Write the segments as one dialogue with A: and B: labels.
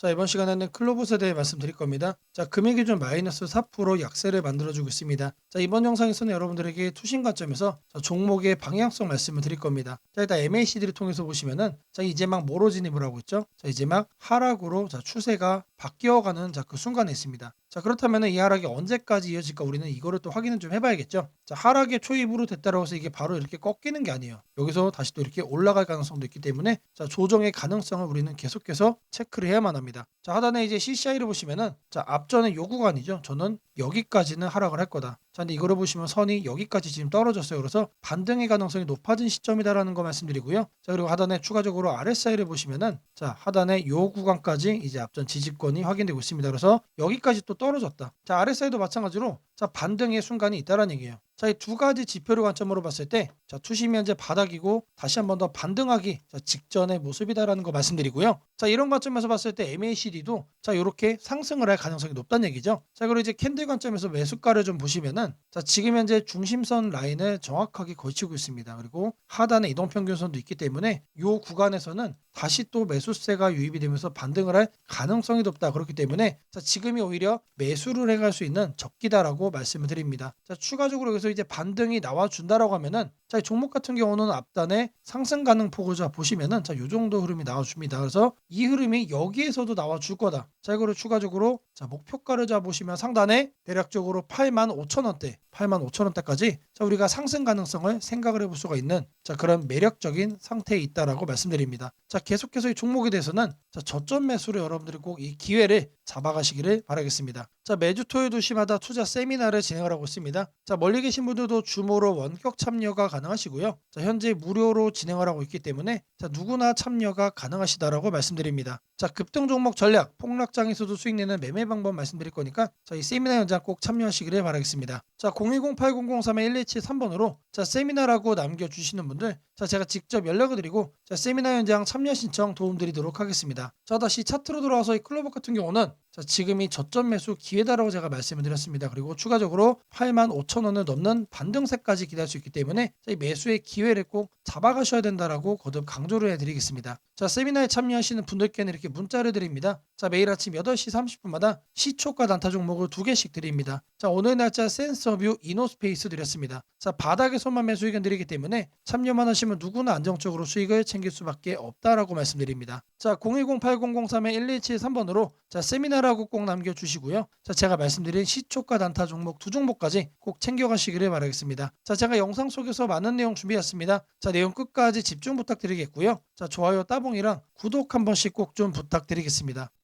A: 자 이번 시간에는 클로봇에 대해 말씀드릴 겁니다. 자 금액 기준 마이너스 4% 약세를 만들어주고 있습니다. 자 이번 영상에서는 여러분들에게 투신 관점에서 자, 종목의 방향성 말씀을 드릴 겁니다. 자 일단 MACD를 통해서 보시면은 자 이제 막 뭐로 진입을 하고 있죠? 자 이제 막 하락으로 자 추세가 바뀌어가는 자 그 순간에 있습니다. 자 그렇다면 이 하락이 언제까지 이어질까 우리는 이거를 또 확인을 좀 해봐야겠죠. 자 하락의 초입으로 됐다라고 해서 이게 바로 이렇게 꺾이는 게 아니에요. 여기서 다시 또 이렇게 올라갈 가능성도 있기 때문에 자 조정의 가능성을 우리는 계속해서 체크를 해야만 합니다. 자 하단에 이제 CCI를 보시면은 자 앞전에 요 구간이죠. 저는 여기까지는 하락을 할 거다. 자 근데 이거를 보시면 선이 여기까지 지금 떨어졌어요. 그래서 반등의 가능성이 높아진 시점이다라는 거 말씀드리고요. 자 그리고 하단에 추가적으로 RSI를 보시면은 자 하단에 요 구간까지 이제 앞전 지지권이 확인되고 있습니다. 그래서 여기까지 또 떨어졌다. 자 RSI도 마찬가지로 자 반등의 순간이 있다라는 얘기예요. 자, 이 두 가지 지표를 관점으로 봤을 때, 자, 투심이 현재 바닥이고 다시 한번 더 반등하기 자, 직전의 모습이다라는 거 말씀드리고요. 자, 이런 관점에서 봤을 때 MACD도 자, 이렇게 상승을 할 가능성이 높다는 얘기죠. 자, 그리고 이제 캔들 관점에서 매수가를 좀 보시면은, 자, 지금 현재 중심선 라인을 정확하게 걸치고 있습니다. 그리고 하단에 이동 평균선도 있기 때문에 이 구간에서는 다시 또 매수세가 유입이 되면서 반등을 할 가능성이 높다. 그렇기 때문에 자, 지금이 오히려 매수를 해갈 수 있는 적기다라고 말씀을 드립니다. 자, 추가적으로 여기서 이제 반등이 나와준다라고 하면은 자, 이 종목 같은 경우는 앞단에 상승 가능 폭을 자 보시면은 자, 요 정도 흐름이 나와줍니다. 그래서 이 흐름이 여기에서도 나와줄 거다. 자, 이거를 추가적으로 자, 목표가를 잡 보시면 상단에 대략적으로 8만 5천 원대, 8만 5천 원대까지 자, 우리가 상승 가능성을 생각을 해볼 수가 있는 자, 그런 매력적인 상태에 있다라고 말씀드립니다. 자, 계속해서 이 종목에 대해서는 자, 저점 매수로 여러분들이 꼭 이 기회를 잡아가시기를 바라겠습니다. 자, 매주 토요일 2시마다 투자 세미나를 진행을 하고 있습니다. 자, 멀리 계신 분들도 주모로 원격 참여가 가능하시고요. 자, 현재 무료로 진행을 하고 있기 때문에 자, 누구나 참여가 가능하시다라고 말씀드립니다. 자, 급등 종목 전략, 폭락장에서도 수익 내는 매매 방법 말씀드릴 거니까 자, 이 세미나 현장 꼭 참여하시기를 바라겠습니다. 자, 010-8003-127-3번으로 자, 세미나라고 남겨주시는 분들 자, 제가 직접 연락을 드리고 자, 세미나 현장 참여 신청 도움드리도록 하겠습니다. 자, 다시 차트로 돌아와서 이 클로버 같은 경우는 자, 지금이 저점 매수 기회다라고 제가 말씀을 드렸습니다. 그리고 추가적으로 8만 5천 원을 넘는 반등세까지 기다릴 수 있기 때문에 매수의 기회를 꼭 잡아가셔야 된다라고 거듭 강조를 해드리겠습니다. 자, 세미나에 참여하시는 분들께는 이렇게 문자를 드립니다. 자, 매일 아침 8시 30분마다 시초가 단타 종목을 두 개씩 드립니다. 자, 오늘 날짜 센서뷰 이노스페이스 드렸습니다. 자, 바닥에서만 매수 의견 드리기 때문에 참여만 하시면 누구나 안정적으로 수익을 챙길 수밖에 없다라고 말씀드립니다. 자, 010-8003-1173번으로 자, 세미나라고 꼭 남겨주시고요. 자, 제가 말씀드린 시초가 단타 종목 두 종목까지 꼭 챙겨가시기를 바라겠습니다. 자, 제가 영상 속에서 많은 내용 준비했습니다. 자, 내용 끝까지 집중 부탁드리겠고요. 자, 좋아요 따봉 이랑 구독 한 번씩 꼭 좀 부탁드리겠습니다.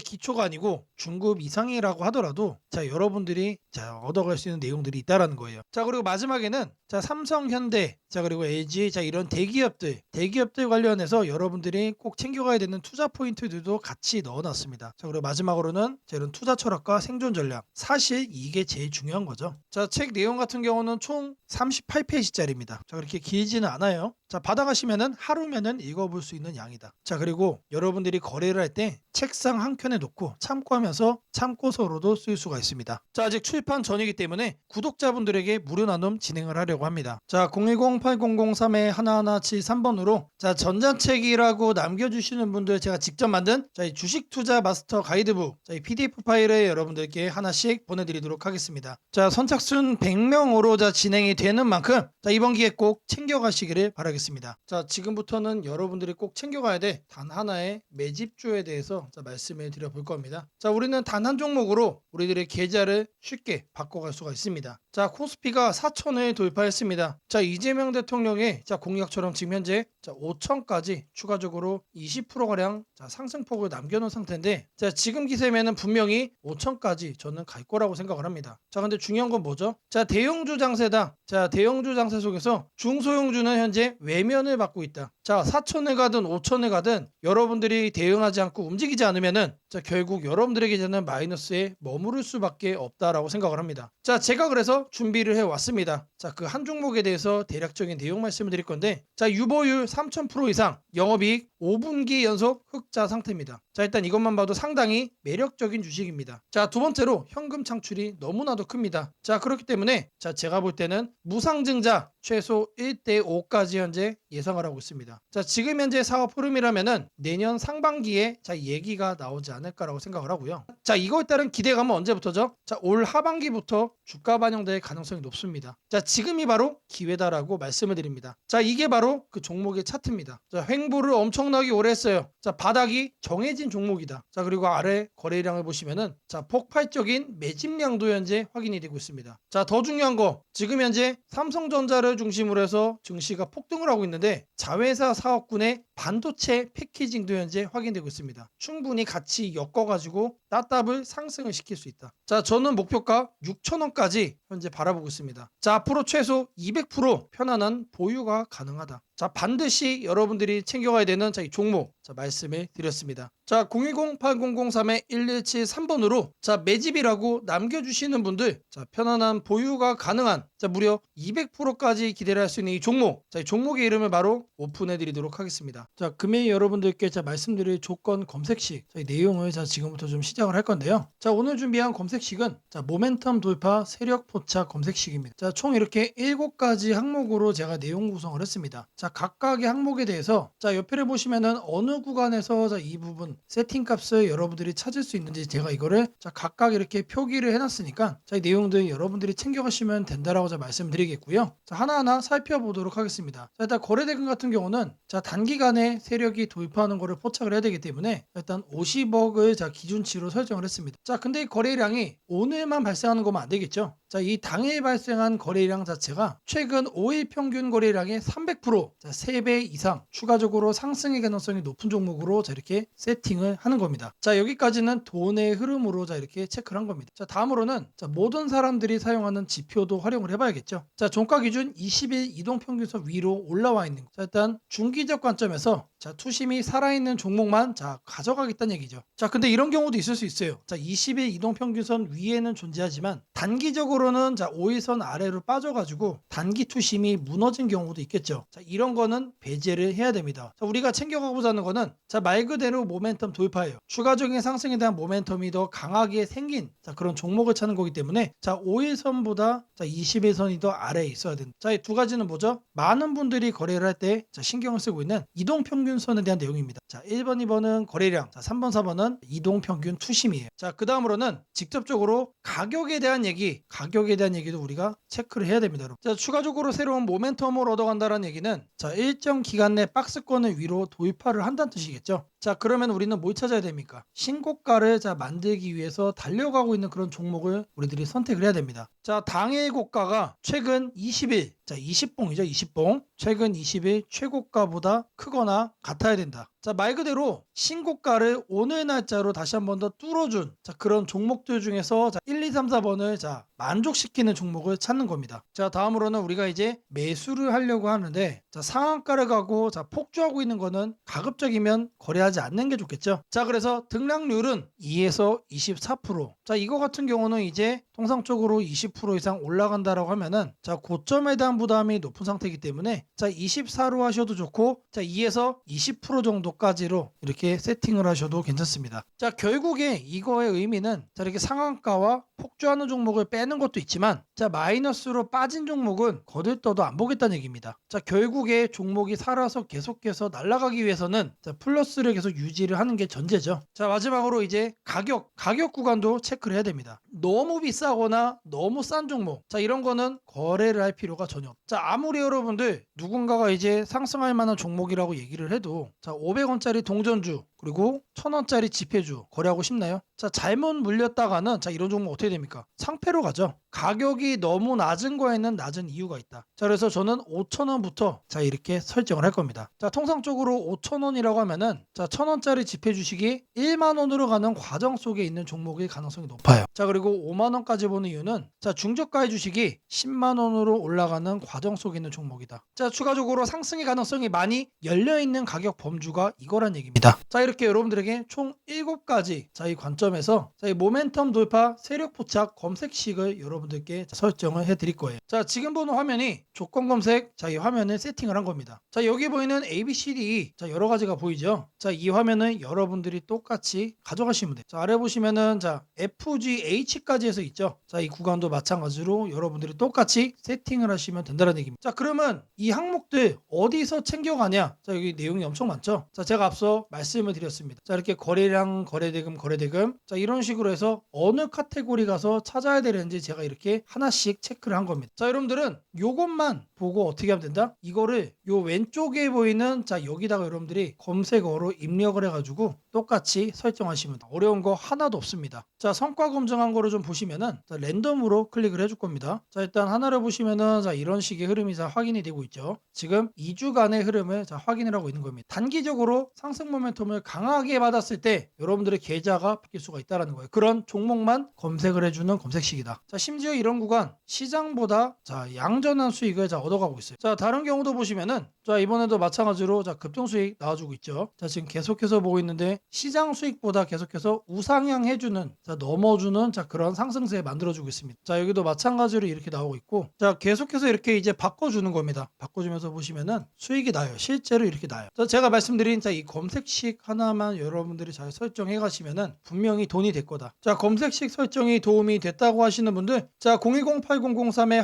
A: 기초가 아니고 중급 이상이라고 하더라도 자 여러분들이 자 얻어갈 수 있는 내용들이 있다라는 거예요. 자 그리고 마지막에는 자 삼성, 현대, 자 그리고 LG, 자 이런 대기업들, 대기업들 관련해서 여러분들이 꼭 챙겨가야 되는 투자 포인트들도 같이 넣어놨습니다. 자 그리고 마지막으로는 자 이런 투자 철학과 생존 전략, 사실 이게 제일 중요한 거죠. 자 책 내용 같은 경우는 총 38페이지짜리입니다. 자 그렇게 길지는 않아요. 자 받아가시면은 하루면은 읽어볼 수 있는 양이다. 자 그리고 여러분들이 거래를 할 때 책상 한 켠에 놓고 참고하면서 참고서로도 쓸 수가 있습니다. 자 아직 출판 전이기 때문에 구독자분들에게 무료 나눔 진행을 하려고 합니다. 자 010-8003-1173번으로 자 전자책이라고 남겨주시는 분들 제가 직접 만든 자 이 주식 투자 마스터 가이드북 자 이 PDF 파일을 여러분들께 하나씩 보내드리도록 하겠습니다. 자 선착순 100명으로 자 진행이 되는 만큼 자 이번 기회 꼭 챙겨가시기를 바라겠습니다. 자 지금부터는 여러분들이 꼭 챙겨가야 돼 단 하나의 매집주에 대해서 자 말씀을 드 려볼 겁니다. 자 우리는 단 한 종목으로 우리들의 계좌를 쉽게 바꿔갈 수가 있습니다. 자 코스피가 4천을 돌파했습니다. 자 이재명 대통령의 자 공약처럼 지금 현재 자 5천까지 추가적으로 20%가량 자 상승폭을 남겨놓은 상태인데 자 지금 기세면은 분명히 5천까지 저는 갈 거라고 생각을 합니다. 자 근데 중요한 건 뭐죠? 자 대형주 장세다. 자 대형주 장세 속에서 중소형주는 현재 외면을 받고 있다. 자 4천에 가든 5천에 가든 여러분들이 대응하지 않고 움직이지 않으면은 자 결국 여러분들에게는 마이너스에 머무를 수밖에 없다라고 생각을 합니다. 자 제가 그래서 준비를 해 왔습니다. 자 그 한 종목에 대해서 대략적인 내용 말씀을 드릴 건데 자 유보율 3,000% 이상 영업이익 5분기 연속 흑자 상태입니다. 자 일단 이것만 봐도 상당히 매력적인 주식입니다. 자 두 번째로 현금 창출이 너무나도 큽니다. 자 그렇기 때문에 자 제가 볼 때는 무상증자 최소 1대 5까지 현재 예상을 하고 있습니다. 자 지금 현재 사업 흐름이라면은 내년 상반기에 자 얘기가 나오지 않을까라고 생각을 하고요. 자 이거에 따른 기대감은 언제부터죠? 자올 하반기부터 주가 반영될 가능성이 높습니다. 자 지금이 바로 기회다라고 말씀을 드립니다. 자 이게 바로 그 종목의 차트입니다. 자 횡보를 엄청나게 오래 했어요. 자 바닥이 정해진 종목이다. 자 그리고 아래 거래량을 보시면은 자 폭발적인 매집량도 현재 확인이 되고 있습니다. 자 더 중요한 거 지금 현재 삼성전자를 중심으로 해서 증시가 폭등을 하고 있는데 자회사 사업군의 반도체 패키징도 현재 확인되고 있습니다. 충분히 같이 엮어가지고 따답을 상승을 시킬 수 있다. 자 저는 목표가 6천원까지 현재 바라보고 있습니다. 자 앞으로 최소 200% 편안한 보유가 가능하다. 자 반드시 여러분들이 챙겨가야 되는 자 이 종목 자 말씀을 드렸습니다. 자 010-8003-1173번으로 자 매집이라고 남겨주시는 분들 자 편안한 보유가 가능한 자 무려 200%까지 기대를 할 수 있는 이 종목 자 이 종목의 이름을 바로 오픈해 드리도록 하겠습니다. 자 금일 여러분들께 자 말씀드릴 조건 검색식 자, 이 내용을 자 지금부터 좀 시작을 할 건데요. 자 오늘 준비한 검색식은 자 모멘텀 돌파 세력 포착 검색식입니다. 자 총 이렇게 7가지 항목으로 제가 내용 구성을 했습니다. 자 각각의 항목에 대해서 자 옆에를 보시면은 어느 구간에서 자, 이 부분 세팅 값을 여러분들이 찾을 수 있는지 제가 이거를 자 각각 이렇게 표기를 해놨으니까 자이 내용들 여러분들이 챙겨가시면 된다라고 자 말씀드리겠고요. 자 하나하나 살펴보도록 하겠습니다. 자 일단 거래대금 같은 경우는 자 단기간에 세력이 돌파하는 거를 포착을 해야 되기 때문에 일단 50억을 자 기준치로 설정을 했습니다. 자 근데 이 거래량이 오늘만 발생하는 거면 안 되겠죠. 자, 이 당일 발생한 거래량 자체가 최근 5일 평균 거래량의 300%, 자, 3배 이상 추가적으로 상승의 가능성이 높은 종목으로 자, 이렇게 세팅을 하는 겁니다. 자, 여기까지는 돈의 흐름으로 자, 이렇게 체크를 한 겁니다. 자, 다음으로는 자, 모든 사람들이 사용하는 지표도 활용을 해봐야겠죠. 자, 종가 기준 20일 이동 평균선 위로 올라와 있는 거. 자, 일단 중기적 관점에서 자, 투심이 살아있는 종목만 자, 가져가겠다는 얘기죠. 자, 근데 이런 경우도 있을 수 있어요. 자, 20일 이동 평균선 위에는 존재하지만 단기적으로 는 자, 5일선 아래로 빠져가지고 단기 투심이 무너진 경우도 있겠죠. 자, 이런 거는 배제를 해야 됩니다. 자, 우리가 챙겨가고자 하는 거는 자, 말 그대로 모멘텀 돌파예요. 추가적인 상승에 대한 모멘텀이 더 강하게 생긴 자, 그런 종목을 찾는 거기 때문에 자, 5일선보다 자, 20일선이 더 아래에 있어야 된다. 자, 이두 가지는 뭐죠? 많은 분들이 거래를 할 때 신경을 쓰고 있는 이동 평균선에 대한 내용입니다. 자, 1번, 2번은 거래량, 자, 3번, 4번은 이동 평균 투심이에요. 자, 그 다음으로는 직접적으로 가격에 대한 얘기, 가격 에 대한 얘기도 우리가 체크를 해야 됩니다. 여러분. 자, 추가적으로 새로운 모멘텀을 얻어간다는 얘기는 자, 일정 기간 내 박스권을 위로 돌파를 한다는 뜻이겠죠. 자, 그러면 우리는 뭘 찾아야 됩니까? 신고가를 자, 만들기 위해서 달려가고 있는 그런 종목을 우리들이 선택을 해야 됩니다. 자, 당일 고가가 최근 20일, 자, 20봉이죠, 20봉. 최근 20일 최고가보다 크거나 같아야 된다. 자, 말 그대로 신고가를 오늘 날짜로 다시 한 번 더 뚫어준 자, 그런 종목들 중에서 자, 1, 2, 3, 4번을 자, 만족시키는 종목을 찾는 겁니다. 자, 다음으로는 우리가 이제 매수를 하려고 하는데 자, 상한가를 가고 자, 폭주하고 있는 거는 가급적이면 거래하지 않는 게 좋겠죠. 자, 그래서 등락률은 2에서 24%. 자, 이거 같은 경우는 이제 통상적으로 20% 이상 올라간다라고 하면은 자, 고점에 대한 부담이 높은 상태이기 때문에 자, 24로 하셔도 좋고 자, 2에서 20% 정도까지로 이렇게 세팅을 하셔도 괜찮습니다. 자, 결국에 이거의 의미는 자, 이렇게 상한가와 폭주하는 종목을 빼는 것도 있지만 자, 마이너스로 빠진 종목은 거들떠도 안 보겠다는 얘기입니다. 자, 결국에 종목이 살아서 계속해서 날아가기 위해서는 자, 플러스를 계속 유지를 하는 게 전제죠. 자, 마지막으로 이제 가격, 가격 구간도 체크 를 해야 됩니다. 너무 비싸거나 너무 싼 종목. 자, 이런 거는 거래를 할 필요가 전혀 없. 자, 아무리 여러분들 누군가가 이제 상승할 만한 종목이라고 얘기를 해도 자, 500원짜리 동전주 그리고 천 원짜리 지폐주 거래하고 싶나요? 자 잘못 물렸다가는 자 이런 종목 어떻게 됩니까? 상패로 가죠. 가격이 너무 낮은 거에는 낮은 이유가 있다. 자 그래서 저는 5천 원부터 자 이렇게 설정을 할 겁니다. 자 통상적으로 5천 원이라고 하면은 자천 원짜리 지폐 주식이 1만 원으로 가는 과정 속에 있는 종목일 가능성이 높아요. 자 그리고 5만 원까지 보는 이유는 자 중저가의 주식이 10만 원으로 올라가는 과정 속에 있는 종목이다. 자 추가적으로 상승의 가능성이 많이 열려 있는 가격 범주가 이거란 얘기입니다. 자 이렇게 여러분들에게 총 7가지 자이 관점에서 자이 모멘텀 돌파 세력 포착 검색식을 여러분들께 설정을 해드릴 거예요. 자 지금 보는 화면이 조건 검색 자이 화면을 세팅을 한 겁니다. 자 여기 보이는 A, B, C, D 자 여러 가지가 보이죠. 자 이 화면은 여러분들이 똑같이 가져가시면 돼요. 자 아래 보시면은 자 F, G, H까지 해서 있죠. 자 이 구간도 마찬가지로 여러분들이 똑같이 세팅을 하시면 된다는 얘기입니다. 자 그러면 이 항목들 어디서 챙겨가냐? 자 여기 내용이 엄청 많죠. 자 제가 앞서 말씀을 드렸습니다. 자 이렇게 거래량, 거래대금, 거래대금 자 이런 식으로 해서 어느 카테고리 가서 찾아야 되는지 제가 이렇게 하나씩 체크를 한 겁니다. 자 여러분들은 요것만 보고 어떻게 하면 된다? 이거를 요 왼쪽에 보이는 자 여기다가 여러분들이 검색어로 입력을 해가지고 똑같이 설정하시면. 어려운 거 하나도 없습니다. 자 성과 검증한 거를 좀 보시면은 자, 랜덤으로 클릭을 해줄 겁니다. 자 일단 하나를 보시면은 자 이런 식의 흐름이 자 확인이 되고 있죠. 지금 2주간의 흐름을 자 확인을 하고 있는 겁니다. 단기적으로 상승 모멘텀을 강하게 받았을 때 여러분들의 계좌가 바뀔 수가 있다라는 거예요. 그런 종목만 검색을 해주는 검색식이다. 자 심지어 이런 구간 시장보다 자양 전한 수익을 자 얻어가고 있어요. 자 다른 경우도 보시면은 자 이번에도 마찬가지로 자 급등 수익 나와주고 있죠. 자 지금 계속해서 보고 있는데 시장 수익보다 계속해서 우상향 해주는 자 넘어주는 자 그런 상승세 만들어주고 있습니다. 자 여기도 마찬가지로 이렇게 나오고 있고 자 계속해서 이렇게 이제 바꿔주는 겁니다. 바꿔주면서 보시면은 수익이 나요. 실제로 이렇게 나요. 자 제가 말씀드린 자 이 검색식 하나만 여러분들이 잘 설정해 가시면은 분명히 돈이 될 거다. 자 검색식 설정이 도움이 됐다고 하시는 분들 자 010-8003에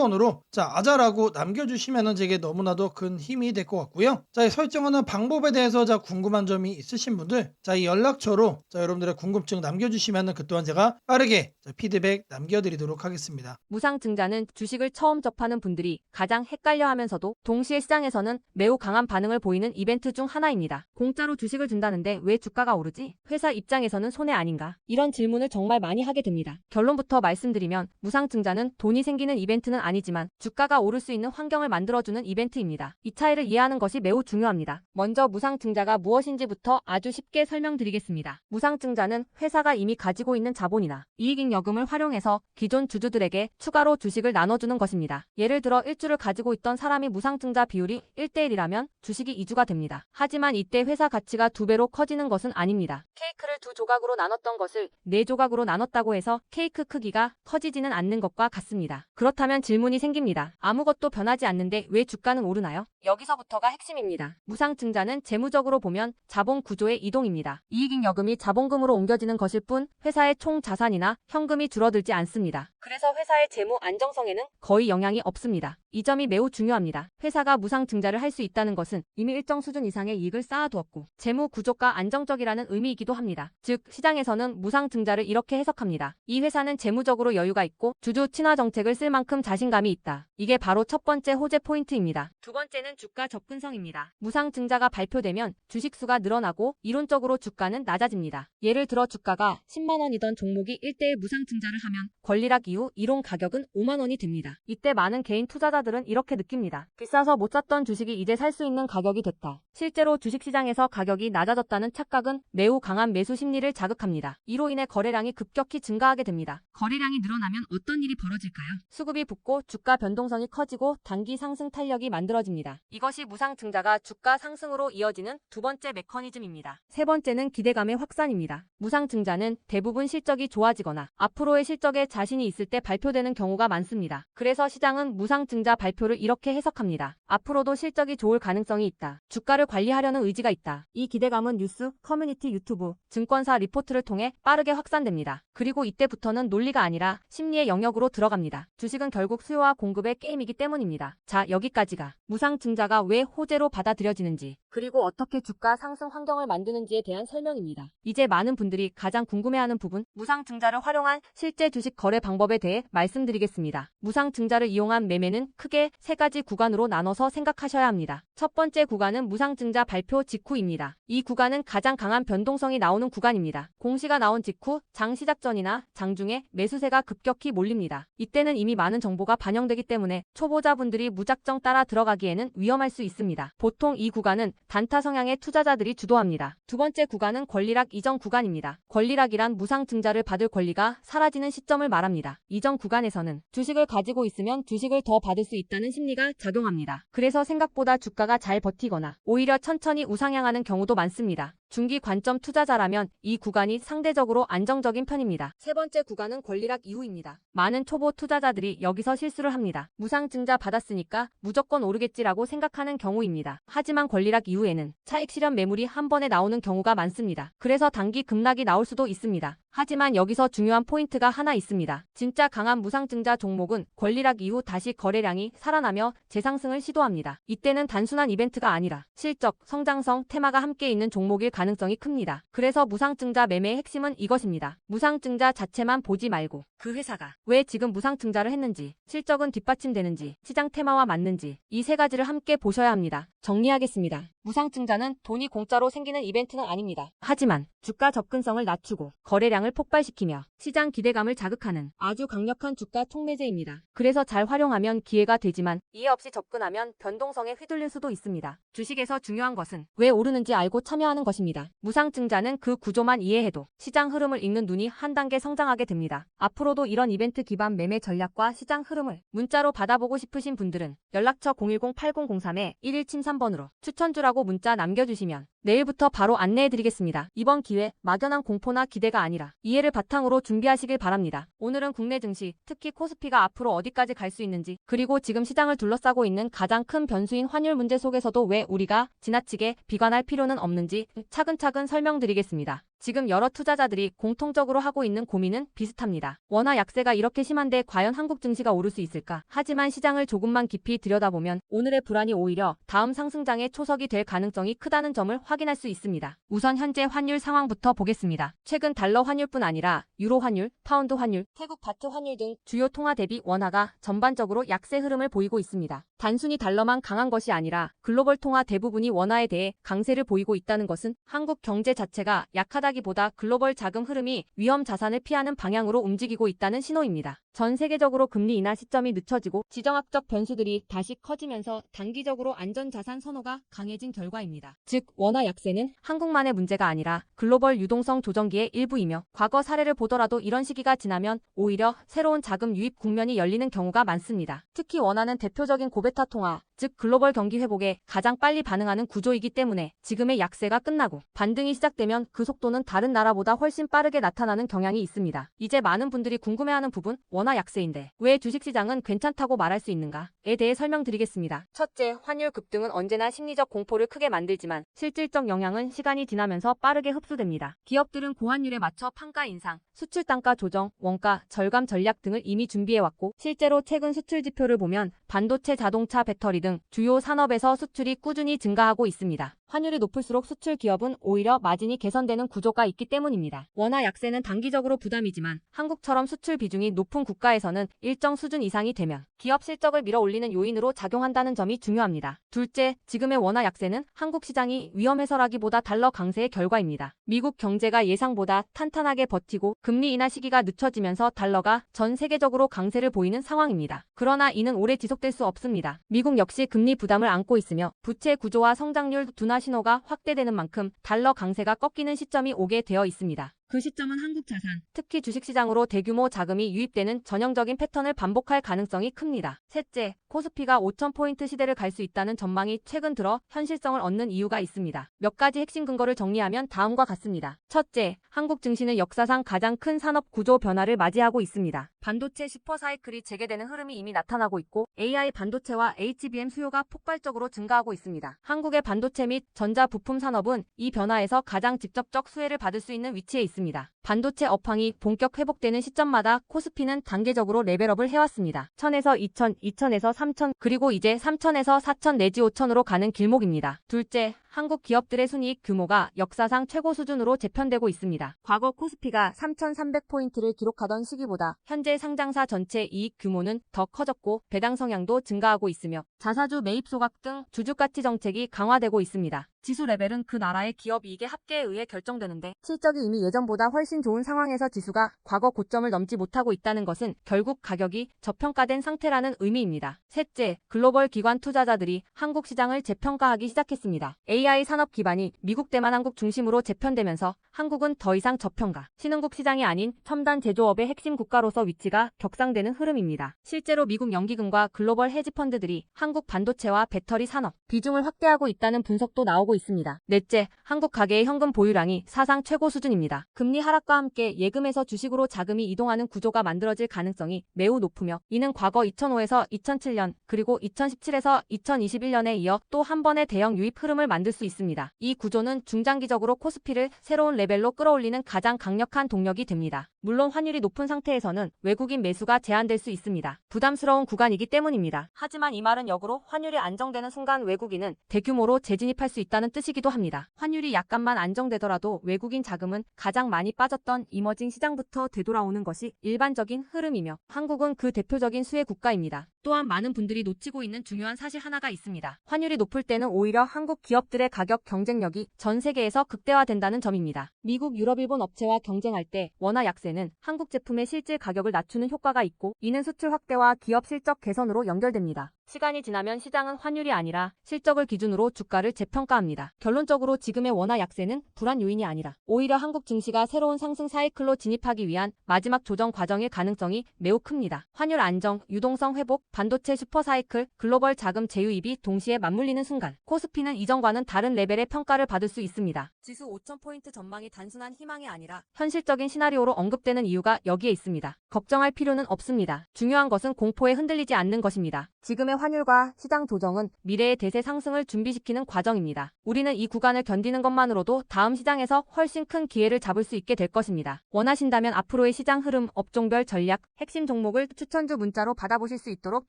A: 1173번으로 자 아자라고 남겨주시면은 제게 너무나도 큰 힘이 될 것 같고요. 자, 이 설정하는 방법에 대해서 자 궁금한 점이 있으신 분들 자, 이 연락처로 자, 여러분들의 궁금증 남겨주시면은 그 또한 제가 빠르게 자, 피드백 남겨드리도록 하겠습니다.
B: 무상증자는 주식을 처음 접하는 분들이 가장 헷갈려 하면서도 동시에 시장에서는 매우 강한 반응을 보이는 이벤트 중 하나입니다. 공짜로 주식을 준다는데 왜 주가가 오르지? 회사 입장에서는 손해 아닌가? 이런 질문을 정말 많이 하게 됩니다. 결론부터 말씀드리면 무상증자는 돈이 생기는 이벤트는 아니 지만 주가가 오를 수 있는 환경을 만들어주는 이벤트입니다. 이 차이를 이해하는 것이 매우 중요합니다. 먼저 무상증자가 무엇인지부터 아주 쉽게 설명드리겠습니다. 무상증자는 회사가 이미 가지고 있는 자본이나 이익잉 여금을 활용해서 기존 주주들에게 추가로 주식을 나눠주는 것입니다. 예를 들어 1주를 가지고 있던 사람이 무상증자 비율이 1대1이라면 주식이 2주가 됩니다. 하지만 이때 회사 가치가 두 배로 커지는 것은 아닙니다. 케이크를 두 조각으로 나눴던 것을 네 조각으로 나눴다고 해서 케이크 크기가 커지지는 않는 것과 같습니다. 그렇다면 질문 이 생깁니다. 아무것도 변하지 않는데 왜 주가는 오르나요? 여기서부터가 핵심입니다. 무상증자는 재무적으로 보면 자본 구조의 이동입니다. 이익잉 여금이 자본금으로 옮겨지는 것일 뿐 회사의 총 자산이나 현금이 줄어들지 않습니다. 그래서 회사의 재무 안정성에는 거의 영향이 없습니다. 이 점이 매우 중요합니다. 회사가 무상 증자를 할 수 있다는 것은 이미 일정 수준 이상의 이익을 쌓아두었고 재무 구조가 안정적이라는 의미이기도 합니다. 즉 시장에서는 무상 증자를 이렇게 해석합니다. 이 회사는 재무적으로 여유가 있고 주주 친화 정책을 쓸 만큼 자신감이 있다. 이게 바로 첫 번째 호재 포인트입니다. 두 번째는 주가 접근성입니다. 무상 증자가 발표되면 주식 수가 늘어나고 이론적으로 주가는 낮아집니다. 예를 들어 주가가 10만 원이던 종목이 1대1 무상 증자를 하면 권리락 이후 이론 가격은 5만 원이 됩니다. 이때 많은 개인 투자자 들은 이렇게 느낍니다. 비싸서 못 샀던 주식이 이제 살 수 있는 가격이 됐다. 실제로 주식시장에서 가격이 낮아졌다는 착각은 매우 강한 매수 심리를 자극합니다. 이로 인해 거래량이 급격히 증가하게 됩니다. 거래량이 늘어나면 어떤 일이 벌어질까요? 수급이 붙고 주가 변동성이 커지고 단기 상승 탄력이 만들어집니다. 이것이 무상 증자가 주가 상승으로 이어지는 두 번째 메커니즘입니다. 세 번째는 기대감의 확산입니다. 무상 증자는 대부분 실적이 좋아지거나 앞으로의 실적에 자신이 있을 때 발표되는 경우가 많습니다. 그래서 시장은 무상 증자 발표를 이렇게 해석합니다. 앞으로도 실적이 좋을 가능성이 있다. 주가를 관리하려는 의지가 있다. 이 기대감은 뉴스, 커뮤니티 유튜브, 증권사 리포트를 통해 빠르게 확산됩니다. 그리고 이때부터는 논리가 아니라 심리의 영역으로 들어갑니다. 주식은 결국 수요와 공급의 게임이기 때문입니다. 자, 여기까지가 무상 증자가 왜 호재로 받아들여지는지, 그리고 어떻게 주가 상승 환경을 만드는지에 대한 설명입니다. 이제 많은 분들이 가장 궁금해하는 부분, 무상 증자를 활용한 실제 주식 거래 방법에 대해 말씀드리겠습니다. 무상 증자를 이용한 매매는 크게 세 가지 구간으로 나눠서 생각하셔야 합니다. 첫 번째 구간은 무상 무상증자 발표 직후입니다. 이 구간은 가장 강한 변동성이 나오는 구간입니다. 공시가 나온 직후 장 시작 전이나 장 중에 매수세가 급격히 몰립니다. 이때는 이미 많은 정보가 반영되기 때문에 초보자분들이 무작정 따라 들어가기에는 위험할 수 있습니다. 보통 이 구간은 단타 성향의 투자자들이 주도합니다. 두 번째 구간은 권리락 이전 구간입니다. 권리락이란 무상증자를 받을 권리가 사라지는 시점을 말합니다. 이전 구간에서는 주식을 가지고 있으면 주식을 더 받을 수 있다는 심리가 작용합니다. 그래서 생각보다 주가가 잘 버티거나 오히려 천천히 우상향하는 경우도 많습니다. 중기 관점 투자자라면 이 구간이 상대적으로 안정적인 편입니다. 세 번째 구간은 권리락 이후입니다. 많은 초보 투자자들이 여기서 실수를 합니다. 무상증자 받았으니까 무조건 오르겠지라고 생각하는 경우입니다. 하지만 권리락 이후에는 차익 실현 매물이 한 번에 나오는 경우가 많습니다. 그래서 단기 급락이 나올 수도 있습니다. 하지만 여기서 중요한 포인트가 하나 있습니다. 진짜 강한 무상증자 종목은 권리락 이후 다시 거래량이 살아나며 재상승을 시도합니다. 이때는 단순한 이벤트가 아니라 실적, 성장성, 테마가 함께 있는 종목일 가능성이 큽니다. 그래서 무상증자 매매의 핵심은 이것입니다. 무상증자 자체만 보지 말고 그 회사가 왜 지금 무상증자를 했는지, 실적은 뒷받침되는지, 시장 테마와 맞는지 이 세 가지를 함께 보셔야 합니다. 정리하겠습니다. 무상증자는 돈이 공짜로 생기는 이벤트는 아닙니다. 하지만 주가 접근성을 낮추고 거래량을 폭발시키며 시장 기대감을 자극하는 아주 강력한 주가 촉매제입니다. 그래서 잘 활용하면 기회가 되지만 이해 없이 접근하면 변동성에 휘둘릴 수도 있습니다. 주식에서 중요한 것은 왜 오르는지 알고 참여하는 것입니다. 무상증자는 그 구조만 이해해도 시장 흐름을 읽는 눈이 한 단계 성장하게 됩니다. 앞으로도 이런 이벤트 기반 매매 전략과 시장 흐름을 문자로 받아보고 싶으신 분들은 연락처 010-8003-1173번으로 추천주라고 문자 남겨주시면 내일부터 바로 안내해드리겠습니다. 이번 기회 막연한 공포나 기대가 아니라 이해를 바탕으로 준비하시길 바랍니다. 오늘은 국내 증시, 특히 코스피가 앞으로 어디까지 갈 수 있는지, 그리고 지금 시장을 둘러싸고 있는 가장 큰 변수인 환율 문제 속에서도 왜 우리가 지나치게 비관할 필요는 없는지 차근차근 설명드리겠습니다. 지금 여러 투자자들이 공통적으로 하고 있는 고민은 비슷합니다. 원화 약세가 이렇게 심한데 과연 한국 증시가 오를 수 있을까? 하지만 시장을 조금만 깊이 들여다보면 오늘의 불안이 오히려 다음 상승장의 초석이 될 가능성이 크다는 점을 확인할 수 있습니다. 우선 현재 환율 상황부터 보겠습니다. 최근 달러 환율뿐 아니라 유로 환율, 파운드 환율, 태국 바트 환율 등 주요 통화 대비 원화가 전반적으로 약세 흐름을 보이고 있습니다. 단순히 달러만 강한 것이 아니라 글로벌 통화 대부분이 원화에 대해 강세를 보이고 있다는 것은 한국 경제 자체가 약하다 기보다 글로벌 자금 흐름이 위험 자산을 피하는 방향으로 움직이고 있다는 신호입니다. 전 세계적으로 금리 인하 시점이 늦춰지고 지정학적 변수들이 다시 커지면서 단기적으로 안전자산 선호가 강해진 결과입니다. 즉, 원화 약세는 한국만의 문제가 아니라 글로벌 유동성 조정기의 일부이며 과거 사례를 보더라도 이런 시기가 지나면 오히려 새로운 자금 유입 국면이 열리는 경우가 많습니다. 특히 원화는 대표적인 고베타 통화, 즉 글로벌 경기 회복에 가장 빨리 반응하는 구조이기 때문에 지금의 약세가 끝나고 반등이 시작되면 그 속도는 다른 나라보다 훨씬 빠르게 나타나는 경향이 있습니다. 이제 많은 분들이 궁금해하는 부분 원화 약세인데 왜 주식시장은 괜찮다고 말할 수 있는가에 대해 설명드리겠습니다. 첫째, 환율 급등은 언제나 심리적 공포를 크게 만들지만 실질적 영향은 시간이 지나면서 빠르게 흡수됩니다. 기업들은 고환율에 맞춰 판가 인상, 수출 단가 조정, 원가 절감 전략 등을 이미 준비해왔고 실제로 최근 수출 지표를 보면 반도체, 자동차, 배터리 등 주요 산업에서 수출이 꾸준히 증가하고 있습니다. 환율이 높을수록 수출 기업은 오히려 마진이 개선되는 구조가 있기 때문입니다. 원화 약세는 단기적으로 부담이지만 한국처럼 수출 비중이 높은 국가에서는 일정 수준 이상이 되면 기업 실적을 밀어올리는 요인으로 작용한다는 점이 중요합니다. 둘째, 지금의 원화 약세는 한국 시장이 위험해서라기보다 달러 강세의 결과입니다. 미국 경제가 예상보다 탄탄하게 버티고 금리 인하 시기가 늦춰지면서 달러가 전 세계적으로 강세를 보이는 상황입니다. 그러나 이는 오래 지속될 수 없습니다. 미국 역시 금리 부담을 안고 있으며 부채 구조와 성장률 둔화 신호가 확대되는 만큼 달러 강세가 꺾이는 시점이 오게 되어 있습니다. 그 시점은 한국 자산, 특히 주식시장으로 대규모 자금이 유입되는 전형적인 패턴을 반복할 가능성이 큽니다. 셋째, 코스피가 5,000포인트 시대를 갈 수 있다는 전망이 최근 들어 현실성을 얻는 이유가 있습니다. 몇 가지 핵심 근거를 정리하면 다음과 같습니다. 첫째, 한국 증시는 역사상 가장 큰 산업 구조 변화를 맞이하고 있습니다. 반도체 슈퍼사이클이 재개되는 흐름이 이미 나타나고 있고 AI 반도체와 HBM 수요가 폭발적으로 증가하고 있습니다. 한국의 반도체 및 전자 부품 산업은 이 변화에서 가장 직접적 수혜를 받을 수 있는 위치에 있습니다. 반도체 업황이 본격 회복되는 시점마다 코스피는 단계적으로 레벨업을 해왔습니다. 1000에서 2000, 2000에서 3000, 그리고 이제 3000에서 4000 내지 5000으로 가는 길목입니다. 둘째, 한국 기업들의 순이익 규모가 역사상 최고 수준으로 재편되고 있습니다. 과거 코스피가 3,300포인트를 기록하던 시기보다 현재 상장사 전체 이익 규모는 더 커졌고 배당 성향도 증가하고 있으며 자사주 매입 소각 등 주주 가치 정책이 강화되고 있습니다. 지수 레벨은 그 나라의 기업 이익의 합계에 의해 결정되는데 실적이 이미 예전보다 훨씬 좋은 상황에서 지수가 과거 고점을 넘지 못하고 있다는 것은 결국 가격이 저평가된 상태라는 의미입니다. 셋째, 글로벌 기관 투자자들이 한국 시장을 재평가하기 시작했습니다. AI 산업 기반이 미국 대만 한국 중심으로 재편되면서 한국은 더 이상 저평가, 신흥국 시장이 아닌 첨단 제조업의 핵심 국가로서 위치가 격상되는 흐름입니다. 실제로 미국 연기금과 글로벌 헤지펀드들이 한국 반도체와 배터리 산업 비중을 확대하고 있다는 분석도 나오고 있습니다. 넷째, 한국 가계의 현금 보유량이 사상 최고 수준입니다. 금리 하락과 함께 예금에서 주식으로 자금이 이동하는 구조가 만들어질 가능성이 매우 높으며 이는 과거 2005에서 2007년 그리고 2017에서 2021년에 이어 또 한 번의 대형 유입 흐름을 만들 수 있습니다. 이 구조는 중장기적으로 코스피를 새로운 레벨로 끌어올리는 가장 강력한 동력이 됩니다. 물론 환율이 높은 상태에서는 외국인 매수가 제한될 수 있습니다. 부담스러운 구간이기 때문입니다. 하지만 이 말은 역으로 환율이 안정되는 순간 외국인은 대규모로 재진입할 수 있다는 뜻이기도 합니다. 환율이 약간만 안정되더라도 외국인 자금은 가장 많이 빠졌던 이머징 시장부터 되돌아오는 것이 일반적인 흐름이며 한국은 그 대표적인 수혜 국가입니다. 또한 많은 분들이 놓치고 있는 중요한 사실 하나가 있습니다. 환율이 높을 때는 오히려 한국 기업들의 가격 경쟁력이 전 세계에서 극대화된다는 점입니다. 미국, 유럽, 일본 업체와 경쟁할 때 원화 약세는 한국 제품의 실질 가격을 낮추는 효과가 있고 이는 수출 확대와 기업 실적 개선으로 연결됩니다. 시간이 지나면 시장은 환율이 아니라 실적을 기준으로 주가를 재평가합니다. 결론적으로 지금의 원화 약세는 불안 요인이 아니라 오히려 한국 증시가 새로운 상승 사이클로 진입하기 위한 마지막 조정 과정일 가능성이 매우 큽니다. 환율 안정, 유동성 회복, 반도체 슈퍼 사이클, 글로벌 자금 제휴입이 동시에 맞물리는 순간 코스피는 이전과는 다른 레벨의 평가를 받을 수 있습니다. 지수 5,000포인트 전망이 단순한 희망이 아니라 현실적인 시나리오로 언급되는 이유가 여기에 있습니다. 걱정할 필요는 없습니다. 중요한 것은 공포에 흔들리지 않는 것입니다. 지금의 환율과 시장 조정은 미래의 대세 상승을 준비시키는 과정입니다. 우리는 이 구간을 견디는 것만으로도 다음 시장에서 훨씬 큰 기회를 잡을 수 있게 될 것입니다. 원하신다면 앞으로의 시장 흐름, 업종별 전략, 핵심 종목을 추천주 문자로 받아보실 수 있도록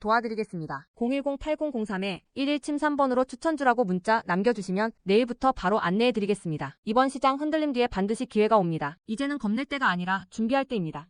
B: 도와드리겠습니다. 010-8003-1173번으로 추천주라고 문자 남겨주시면 내일부터 바로 안내해드리겠습니다. 이번 시장 흔들림 뒤에 반드시 기회가 옵니다. 이제는 겁낼 때가 아니라 준비할 때입니다.